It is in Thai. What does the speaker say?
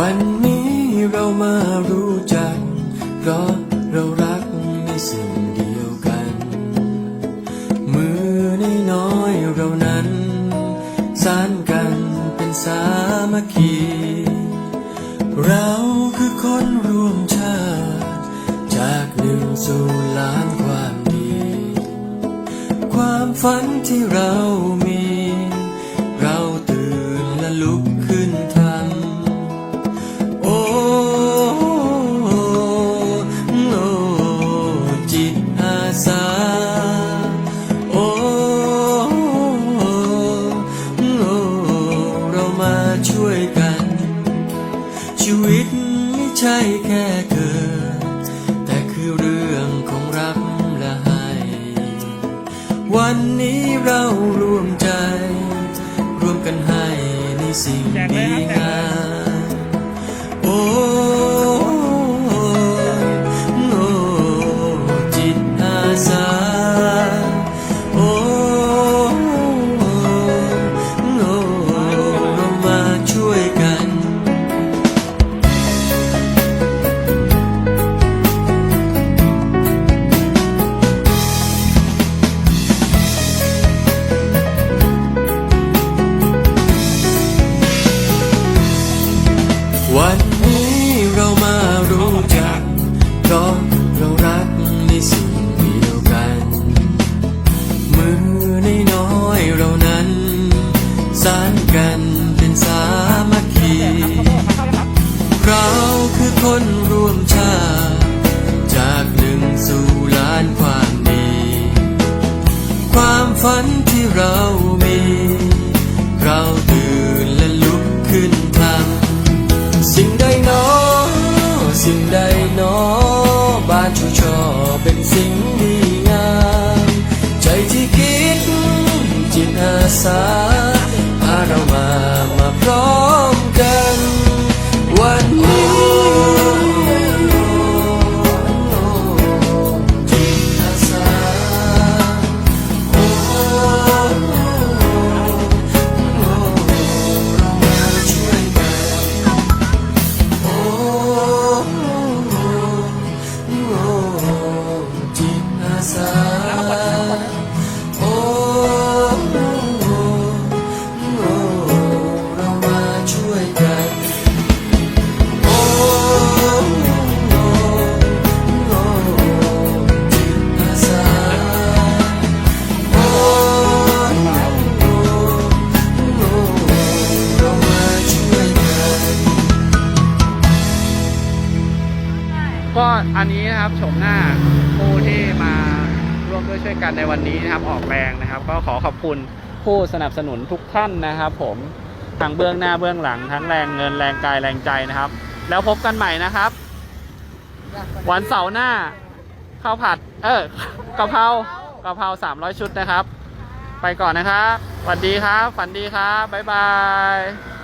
วันนี้เรามารู้จัก เพราะเรารักในสิ่งเดียวกัน มือน้อยเรานั้น สานกันเป็นสามัคคี เราคือคนร่วมชาติ จากหนึ่งสู่ล้านความดี ความฝันที่เรามี เราตื่นและลุก ช่วยกัน ชีวิตไม่ใช่แค่เกิด แต่คือเรื่องของรักและให้ วันนี้เราร่วมใจ ร่วมกันให้ในสิ่งดี วันนี้เรามารู้จัก เพราะเรารักในสิ่งเดียวกัน มือนน้อยเรานั้นสานกันเป็นสามัคคี เราคือคนร่วมชาติจากหนึ่งสู่ล้านความดี ความฝันที่เรา ก็อันนี้นะครับชมหน้าผู้ที่มาร่วมด้วยช่วยกันในวันนี้นะครับออกแรงนะครับ ก็ขอขอบคุณผู้สนับสนุนทุกท่านนะครับ ผมทั้งเบื้องหน้าเบื้องหลัง ทั้งแรงเงินแรงกายแรงใจนะครับ แล้วพบกันใหม่นะครับ วันเสาร์หน้าข้าวผัด เออกะเพรากะเพราสามร้อยชุดนะครับ ไปก่อนนะครับสวัสดีครับ ฝันดีครับบ๊ายบาย